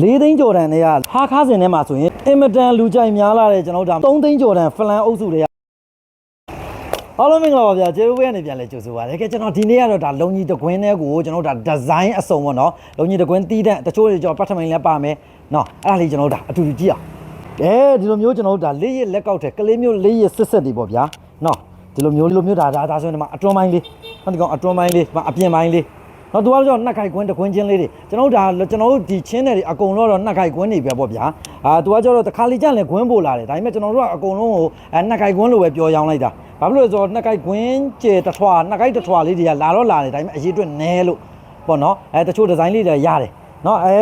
၄သိန်းကျော်တန်တွေကဟာခါစင်ထဲမှာဆိုရင်အင်မတန်လူကြိုက်များလာတဲ့ကျွန်တော်တို့ဒါ3သိန်းကျော်တန်ဖလန်အုပ်စုတွေကအားလုံးမင်္ဂလာပါဗျာကျေးဇူးပဲနေပြန်လဲကြိုဆိုပါရစေကျွန်တော်ဒီနေ့ကတော့ဒါလုံကြီးတကွင်းတဲ့ကိုကျွန်တော်တို့ဒါဒီဇိုင်းအစုံပေါ့နော်လုံကြီးတကွင်းတီးတဲ့တချို့တွေကျွန်တော်ပတ်ထမိန်လည်းပါမယ်နော်အဲ့ဒါလေးကျွန်တော်တို့ဒါအတူတူကြည့်အောင်အဲဒီလိုမျိုးကျွန်တော်တို့ဒါလေးရလက်ကောက်တဲ့ကလေးမျိုးလေးရစစ်စစ်တွေပေါ့ဗျာနော်ဒီလိုမျိုးဒီလိုမျိုးဒါဒါဒါဆိုရင်ဒီမှာအတွန်းပိုင်းလေးဟုတ်ဒီကောင်အတွန်းပိုင်းလေးဒီမှာအပြင်ပိုင်းလေး တော့သူကတော့ကျွန်တော်နှက်ခိုက်ကွင်းတကွင်းချင်းလေးတွေကျွန်တော်တို့ဒါကျွန်တော်တို့ဒီချင်းတွေအကုန်လုံးတော့နှက်ခိုက်ကွင်းတွေပဲပေါ့ဗျာအာသူကကျတော့တခါလေကြလည်းကွင်းပို့လာတယ်ဒါပေမဲ့ကျွန်တော်တို့ကအကုန်လုံးကိုအဲနှက်ခိုက်ကွင်းလိုပဲပြောရောင်းလိုက်တာဘာဖြစ်လို့လဲဆိုတော့နှက်ခိုက်ကွင်းကျဲတထွာနှက်ခိုက်တထွာလေးတွေကလာတော့လာတယ်ဒါပေမဲ့အရေးအတွက်နဲလို့ပေါ့နော်အဲတချို့ဒီဇိုင်းလေးတွေရတယ်နော်အဲ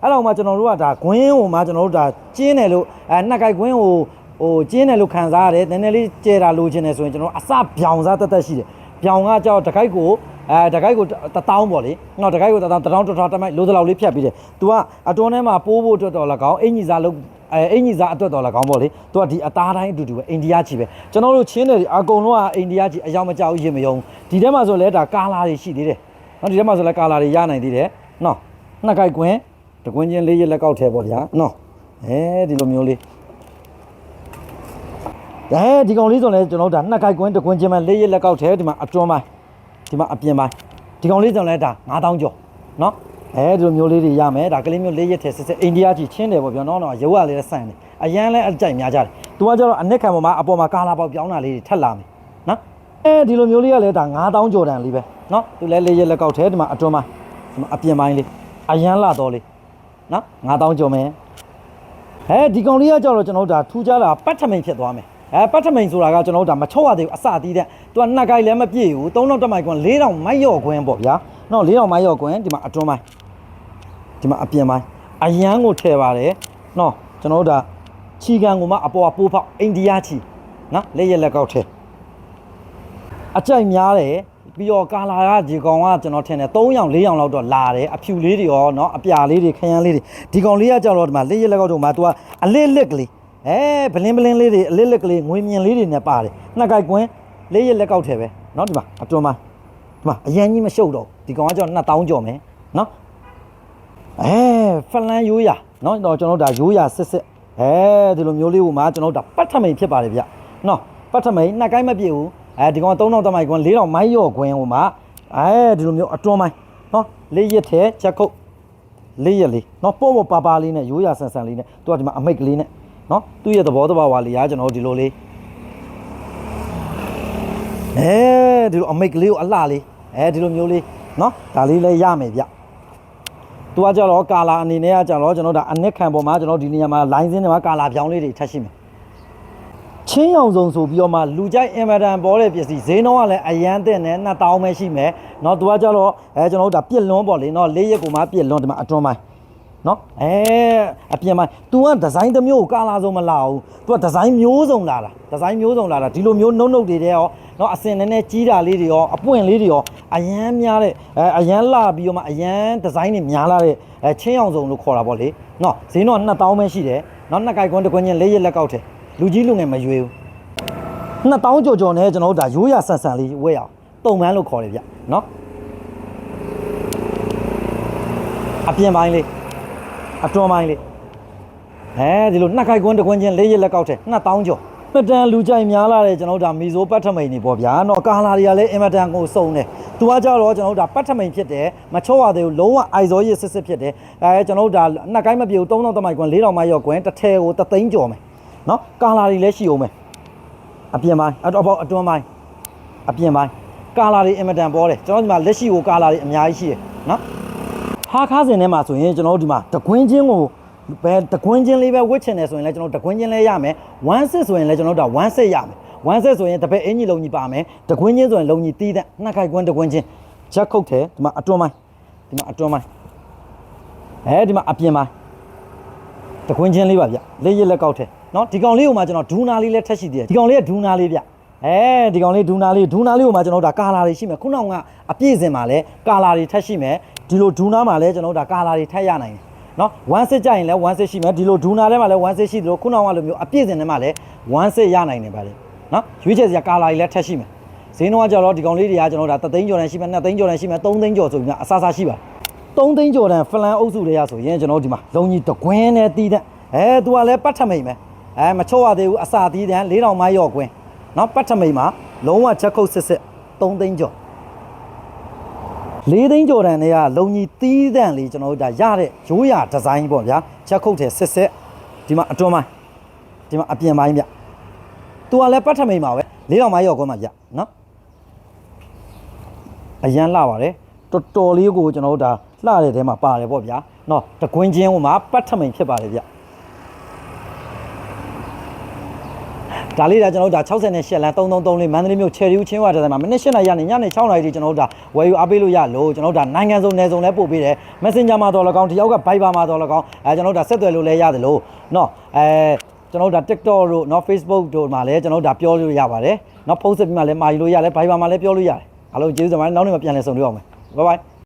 အဲ့တော့မှကျွန်တော်တို့ကဒါကွင်းဟိုမှာကျွန်တော်တို့ဒါကျင်းတယ်လို့အဲနှက်ခိုက်ကွင်းဟိုဟိုကျင်းတယ်လို့ခံစားရတယ်နည်းနည်းလေးကျဲတာလိုချင်တယ်ဆိုရင်ကျွန်တော်အစပြောင်စားတက်တက်ရှိတယ် ပြောင်ကကြောက်တခိုက်ကိုအဲတကိုက်ကိုတတောင်းပေါ့လေနော်တကိုက်ကိုတတောင်းတတောင်းတစ်ထွားတစ်မိုက်လိုသလောက်လေးဖြတ်ပြီးတယ်။ तू ကအတွန်းထဲမှာပိုးဖို့အတွက်တော်၎င်းအင်ကြီးစားလုံးအဲအင်ကြီးစားအတွက်တော်၎င်းပေါ့လေ။ तू ကဒီအသားတိုင်းအတူတူပဲအိန္ဒိယချီပဲ။ကျွန်တော်တို့ချင်းတယ်အကုန်လုံးကအိန္ဒိယချီအယောင်မကြောက်ရင်မယုံ။ဒီထဲမှာဆိုလဲဒါကာလာတွေရှိသေးတယ်။နော်ဒီထဲမှာဆိုလဲကာလာတွေရနိုင်သေးတယ်။နော်နှစ်ကိုက်ကွင်းတကွင်းချင်းလေးရက်လက်ကောက်ထဲပေါ့ဗျာ။နော်အဲဒီလိုမျိုးလေး အဲဒီကောင်လေးဆိုလဲကျွန်တော်တို့ဒါနှစ်ကိုက်ကွင်းတကွင်းချင်းမှလေးရက်လက်ကောက်ထဲဒီမှာအတွန်းပိုင်း ဒီမှာအပြင်ပိုင်းဒီကောင်လေးကြောင့်လဲဒါ9000ကျော်เนาะအဲဒီလိုမျိုးလေးတွေရမယ်ဒါကလေးမျိုးလေးရက်ထဲစစ်စစ်အိန္ဒိယကြီးချင်းတယ်ပေါ့ဗျာနော်နော်ရုပ်ရလေးလည်းဆန်တယ်အရန်လဲအကြိုက်များကြတယ်သူကကျတော့အနစ်ခံပေါ်မှာအပေါ်မှာကာလာပေါက်ပြောင်းတာလေးတွေထက်လာမယ်နော်အဲဒီလိုမျိုးလေးကလည်းဒါ9000ကျော်တန်လေးပဲเนาะသူလဲလေးရက်လက်ကောက်ထဲဒီမှာအတွန်းပိုင်းဒီမှာအပြင်ပိုင်းလေးအရန်လာတော့လေးနော်9000ကျော်မယ်အဲဒီကောင်လေးကကြောက်တော့ကျွန်တော်တို့ဒါထူးခြားတာပတ်ထမိန်ဖြစ်သွားမယ် အဲပတ်ထမိန်ဆိုတာကကျွန်တော်တို့ဒါမချော့ရသေးဘူးအစတီးတဲ့သူကနှစ်ကိုင်လည်းမပြည့်ဘူး3000တက်မိုင်ကွန်း4000မိုက်ရော့ခွင်းပေါ့ဗျာနော်4000မိုက်ရော့ခွင်းဒီမှာအတွန်းပိုင်းဒီမှာအပြင်ပိုင်းအရန်ကိုထည့်ပါတယ်နော်ကျွန်တော်တို့ဒါချီကန်ကိုမှအပေါ်ကပိုးဖောက်အိန္ဒိယချီနော်လက်ရက်လက်ကောက်ထဲအကြိုက်များတယ်ပြီးတော့ကာလာကဒီကောင်ကကျွန်တော်ထင်တယ်3ရောင်4ရောင်လောက်တော့လာတယ်အဖြူလေးတွေရောเนาะအပြာလေးတွေခရမ်းလေးတွေဒီကောင်လေးကကြောက်တော့ဒီမှာလက်ရက်လက်ကောက်တို့မှာ तू ကအလစ်လစ်ကလေး အဲဘလင်းဘလင်းလေးတွေအလစ်လစ်ကလေးငွေမြင်လေးတွေနဲ့ပါတယ်နှစ်ကိုက်ကွင်းလက်ရက်လက်ကောက်ထဲပဲเนาะဒီမှာအတွန်းမှာဒီမှာအရန်ကြီးမရှုပ်တော့ဒီကောင်ကကြောက်2000ကျော်မယ်เนาะအဲဖလန်ရိုးရเนาะတော့ကျွန်တော်တို့ဒါရိုးရစစ်စစ်အဲဒီလိုမျိုးလေးကိုမှကျွန်တော်တို့ဒါပတ်ထမိန်ဖြစ်ပါတယ်ဗျเนาะပတ်ထမိန်နှစ်ကိုက်မပြည့်ဘူးအဲဒီကောင်3000တမိုင်ကွင်း4000မိုင်းရော့ကွင်းဟိုမှာအဲဒီလိုမျိုးအတွန်းမိုင်းเนาะလေးရက်ထဲချက်ခုတ် လေးရက်လေးเนาะပေါ့ပေါ့ပါပါလေးနဲ့ရိုးရာဆန်ဆန်လေးနဲ့သူကဒီမှာအမိတ်ကလေးနဲ့ เนาะသူ့ရဲ့သဘောတဘာဝလေးရာကျွန်တော်တို့ဒီလိုလေးအဲဒီလိုအမိတ်ကလေးကိုအလှလေးအဲဒီလိုမျိုးလေးเนาะဒါလေးလည်းရမယ်ဗျသူကကြတော့ကာလာအနေနဲ့ကကြတော့ကျွန်တော်တို့ဒါအနစ်ခံပေါ်မှာကျွန်တော်ဒီနေရာမှာ line စင်းတွေမှာကာလာပြောင်းလေးတွေထပ်ရှိမယ်ချင်းအောင်စုံဆိုပြီးတော့မှလူကြိုက်အင်မတန်ပေါ်တဲ့ပစ္စည်းဈေးနှုန်းကလည်းအရန်တဲ့နဲ့2000ပဲရှိမယ်เนาะသူကကြတော့အဲကျွန်တော်တို့ဒါပြစ်လွန်းပေါ့လေเนาะလေးရက်ကိုမှပြစ်လွန်းဒီမှာအတွန်းပိုင်း နော်အဲအပြင်မှာ तू ကဒီဇိုင်းတစ်မျိုးကိုကာလာဆုံးမလာဘူး तू ကဒီဇိုင်းမျိုးစုံလာတာဒီဇိုင်းမျိုးစုံလာတာဒီလိုမျိုးနှုတ်နှုတ်တွေတဲ့ရောနော်အစင်နည်းနည်းကြီးတာလေးတွေရောအပွင့်လေးတွေရောအရန်များတဲ့အဲအရန်လာပြီးတော့မှအရန်ဒီဇိုင်းတွေများလာတဲ့အဲချင်းအောင်စုံလို့ခေါ်တာပေါ့လေနော်ဈေးတော့2000ပဲရှိတယ်နော်နှစ်ကြိုက်ကွန်းတစ်ကွန်းချင်းလေးရက်လက်ကောက်တယ်လူကြီးလူငယ်မရွေးဘူး2000ကျော်ကျော်နဲ့ကျွန်တော်တို့ဒါရိုးရဆန်ဆန်လေးဝဲအောင်တုံမန်းလို့ခေါ်တယ်ဗျနော်အပြင်ပိုင်းလေး အတွန်းပိုင်းလေးအဲဒီလိုနှစ်ခိုက်ကွန်းတစ်ကွန်းချင်းလေးရက်လက်ကောက်တဲ့2000ကျော်မတန်လူကြိုက်များလာတဲ့ကျွန်တော်တို့ဒါမီဇိုပတ်ထမိန်နေပေါ့ဗျာနော်ကာလာတွေကလည်းအင်မတန်ကိုစုံတယ်သူကကြတော့ကျွန်တော်တို့ဒါပတ်ထမိန်ဖြစ်တယ်မချော့ရသေးဘူးလုံးဝအိုက်ဇောရစ်စစ်စစ်ဖြစ်တယ်အဲကျွန်တော်တို့ဒါနှစ်ကိုင်းမပြေဘူး3000တမိုင်ကွန်း4000မိုင်ရော့ကွန်းတစ်ထဲကိုတသိန်းကျော်မယ်နော်ကာလာတွေလည်းရှိအောင်မယ်အပြင်ပိုင်းအတော့ပေါ့အတွန်းပိုင်းအပြင်ပိုင်းကာလာတွေအင်မတန်ပေါ်တယ်ကျွန်တော်ဒီမှာလက်ရှိကိုကာလာတွေအများကြီးရှိတယ်နော် ဟာခါစင်ထဲမှာဆိုရင်ကျွန်တော်တို့ဒီမှာတကွင်းချင်းကိုဘယ်တကွင်းချင်းလေးပဲဝစ်ချင်တယ်ဆိုရင်လည်းကျွန်တော်တကွင်းချင်းလေးရမယ်1 set ဆိုရင်လည်းကျွန်တော်တို့က1 set ရမယ်1 set ဆိုရင်တစ်ဖက်အင်ကြီးလုံးကြီးပါမယ်တကွင်းချင်းဆိုရင်လုံးကြီးတီးတဲ့နှစ်ခိုက်ကွင်းတကွင်းချင်းချက်ခုတ်တယ်ဒီမှာအတွန်းပိုင်းဒီမှာအတွန်းပိုင်းအဲဒီမှာအပြင်ပိုင်းတကွင်းချင်းလေးပါဗျလေးရက်လက်ကောက်တယ်နော်ဒီကောင်လေးကိုမှကျွန်တော်ဒူနာလေးလည်းထက်ရှိသေးတယ်ဒီကောင်လေးကဒူနာလေးဗျအဲဒီကောင်လေးဒူနာလေးဒူနာလေးကိုမှကျွန်တော်တို့ဒါကာလာတွေရှိမယ်ခုနကအပြည့်စင်မှာလည်းကာလာတွေထက်ရှိမယ် ဒီလိုဒူနာမှာလည်းကျွန်တော်တို့ဒါကာလာတွေထက်ရနိုင်တယ်နော်1 set ကြရင်လည်း1 set ရှိမယ်ဒီလိုဒူနာထဲမှာလည်း1 set ရှိတယ်လို့ခုနကလိုမျိုးအပြည့်စင်ထဲမှာလည်း1 set ရနိုင်တယ်ပါလေနော်ရွေးချယ်စရာကာလာတွေလည်းထက်ရှိမယ်ဈေးနှုန်းကကြတော့ဒီကောင်လေးတွေကကျွန်တော်တို့ဒါ3သိန်းကျော်တန်းရှိမယ်2သိန်းကျော်တန်းရှိမယ်3သိန်းကျော်ဆိုပြီးမှအဆအဆရှိပါတယ်3သိန်းကျော်တန်ဖလန်အုပ်စုတွေကဆိုရင်ကျွန်တော်တို့ဒီမှာလုံကြီးတကွင်းနဲ့တီးတဲ့အဲသူကလည်းပတ်ထမိန်ပဲအဲမချော့ရသေးဘူးအစာတီးတဲ့4000မိုင်းရော့ကွင်းနော်ပတ်ထမိန်မှာလုံးဝချက်ခုတ်စစ်စစ်3သိန်းကျော် 4သိန်းကျော်တန်တွေကလုံကြီးတီးတဲ့လေးကျွန်တော်တို့ဒါရတဲ့ရိုးရာဒီဇိုင်းပေါ့ဗျာချက်ခုတ်တယ်စစ်စစ်ဒီမှာအတွန်းပိုင်းဒီမှာအပြင်ပိုင်းဗျသူကလည်းပတ်ထမိန်မှာပဲ4000မိုင်းရော့ကွင်းမှာဗျနော်အရန်လှပါတယ်တော်တော်လေးကိုကျွန်တော်တို့ဒါလှတဲ့ထဲမှာပါတယ်ပေါ့ဗျာနော်တကွင်းချင်းဟိုမှာပတ်ထမိန်ဖြစ်ပါတယ်ဗျ ဒါလေးဒါကျွန်တော်တို့ဒါ68နဲ့8လမ်း333လေးမန္တလေးမြို့ချယ်ရီဦးချင်းဝါတဲ့မှာမိနစ်8နာရီကနေညနေ6နာရီထိကျွန်တော်တို့ဒါဝယ်ယူအားပေးလို့ရလို့ကျွန်တော်တို့ဒါနိုင်ငံစုံနယ်စုံလဲပို့ပေးတယ် Messenger မှာတော့၎င်းတယောက်က Viber မှာတော့၎င်းအဲကျွန်တော်တို့ဒါဆက်သွယ်လို့လဲရတယ်လို့နော်အဲကျွန်တော်တို့ဒါ TikTok တို့နော် Facebook တို့မှာလည်းကျွန်တော်တို့ဒါပြောလို့ရပါတယ်နော်ဖုန်းဆက်ပြီးမှလည်းမှာယူလို့ရတယ် Viber မှာလည်းပြောလို့ရတယ်အားလုံးကျေးဇူးတင်ပါတယ်နောက်နေ့မှပြန်လည်ဆုံတွေ့အောင်မယ် Bye bye